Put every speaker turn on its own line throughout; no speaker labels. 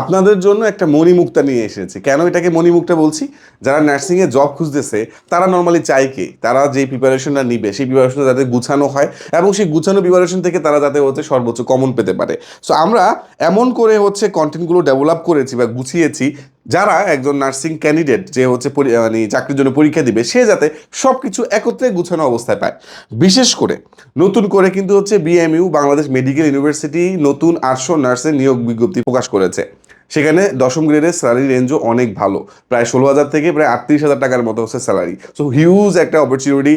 আপনাদের জন্য একটা মণিমুক্তা নিয়ে এসেছি। কেন এটাকে মণিমুক্তা বলছি? যারা নার্সিংয়ে জব খুঁজতেছে, তারা নর্মালি চায় কি? তারা যে প্রিপারেশনটা নিবে, সেই প্রিপারেশনটা যাতে গুছানো হয় এবং সেই গুছানো প্রিপারেশন থেকে তারা যাতে হচ্ছে সর্বোচ্চ কমন পেতে পারে। সো আমরা এমন করে হচ্ছে কন্টেন্টগুলো ডেভেলপ করেছি বা গুছিয়েছি যারা একজন নার্সিং ক্যান্ডিডেট যে হচ্ছে মানে চাকরির জন্য পরীক্ষা দিবে, সে যাতে সব কিছু একত্রে গুছানো অবস্থায় পায়। বিশেষ করে নতুন করে কিন্তু হচ্ছে বিএমইউ বাংলাদেশ মেডিকেল ইউনিভার্সিটি নতুন আটশো নার্সের নিয়োগ বিজ্ঞপ্তি প্রকাশ করেছে। সেখানে দশম গ্রেডের স্যালারি রেঞ্জও অনেক ভালো। প্রায় ষোলো হাজার থেকে প্রায় আটত্রিশ হাজার টাকার মতো হচ্ছে স্যালারি সো হিউজ একটা অপরচুনিটি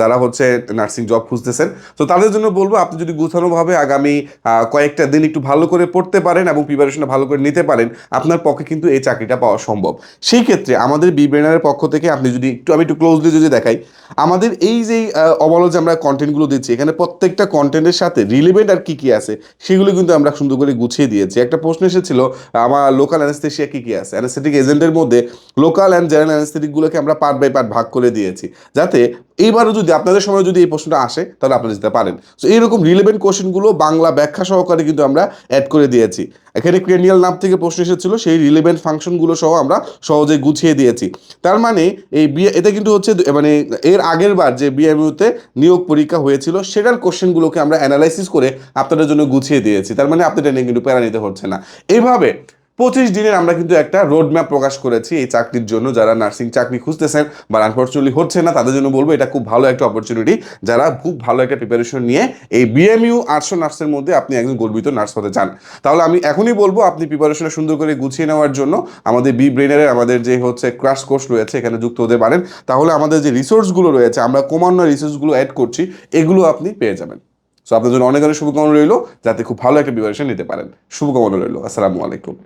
যারা হচ্ছে নার্সিং জব খুঁজতেছেন। তো তাদের জন্য বলব, আপনি যদি গুছানোভাবে আগামী কয়েকটা দিন একটু ভালো করে পড়তে পারেন এবং প্রিপারেশনটা ভালো করে নিতে পারেন, আপনার পক্ষে কিন্তু এই চাকরিটা পাওয়া সম্ভব। সেই ক্ষেত্রে আমাদের বি ব্রেনারের পক্ষ থেকে আপনি যদি একটু, আমি একটু ক্লোজলি যদি দেখাই, আমাদের এই যে অবল যে আমরা কন্টেন্টগুলো দিচ্ছি, এখানে প্রত্যেকটা কন্টেন্টের সাথে রিলেভেন্ট আর কি কি আছে, সেগুলো কিন্তু আমরা সুন্দর করে গুছিয়ে দিয়েছি। একটা প্রশ্ন এসেছিল আমার লোকাল অ্যানেস্থেশিয়া কি কি আছে? অ্যানেস্থেটিক এজেন্টের মধ্যে লোকাল অ্যান্ড জেনারেল অ্যানেস্থেটিকগুলোকে আমরা পার্ট বাই পার্ট ভাগ করে দিয়েছি, যাতে এইবারও যদি আপনাদের সময় যদি এই প্রশ্নটা আসে, তাহলে আপনারা যেতে পারেন। সো এইরকম রিলেভেন্ট কোশ্চেনগুলো বাংলা ব্যাখ্যা সহকারে কিন্তু আমরা অ্যাড করে দিয়েছি। এখানে ক্রেনিয়াল নাম থেকে প্রশ্ন এসেছিল, সেই রিলেভেন্ট ফাংশনগুলো সহ আমরা সহজে গুছিয়ে দিয়েছি। তার মানে এই বিয়ে এতে কিন্তু হচ্ছে মানে এর আগের বার যে বিএমইউতে নিয়োগ পরীক্ষা হয়েছিল, সেটার কোশ্চেনগুলোকে আমরা অ্যানালাইসিস করে আপনাদের জন্য গুছিয়ে দিয়েছি। তার মানে আপনাদের নিয়ে কিন্তু প্যারা নিতে হচ্ছে না। এইভাবে পঁচিশ দিনের আমরা কিন্তু একটা রোড ম্যাপ প্রকাশ করেছি এই চাকরির জন্য। যারা নার্সিং চাকরি খুঁজতেছেন বা আনফর্চুনেটলি হচ্ছে না, তাদের জন্য বলব এটা খুব ভালো একটা অপরচুনিটি যারা খুব ভালো একটা প্রিপারেশন নিয়ে এই বিএমইউ আটশো নার্সের মধ্যে আপনি একজন গর্বিত নার্স হতে চান। তাহলে আমি এখনই বলব, আপনি প্রিপারেশনটা সুন্দর করে গুছিয়ে নেওয়ার জন্য আমাদের বি ব্রেনারের আমাদের যে হচ্ছে ক্রাশ কোর্স রয়েছে, এখানে যুক্ত হতে পারেন। তাহলে আমাদের যে রিসোর্সগুলো রয়েছে, আমরা ক্রমান্বয়ে রিসোর্সগুলো অ্যাড করছি, এগুলো আপনি পেয়ে যাবেন। সো আপনার জন্য অনেক অনেক শুভকামনা রইল, যাতে খুব ভালো একটা প্রিপারেশন নিতে পারেন। শুভকামনা রইল, আসসালামু আলাইকুম।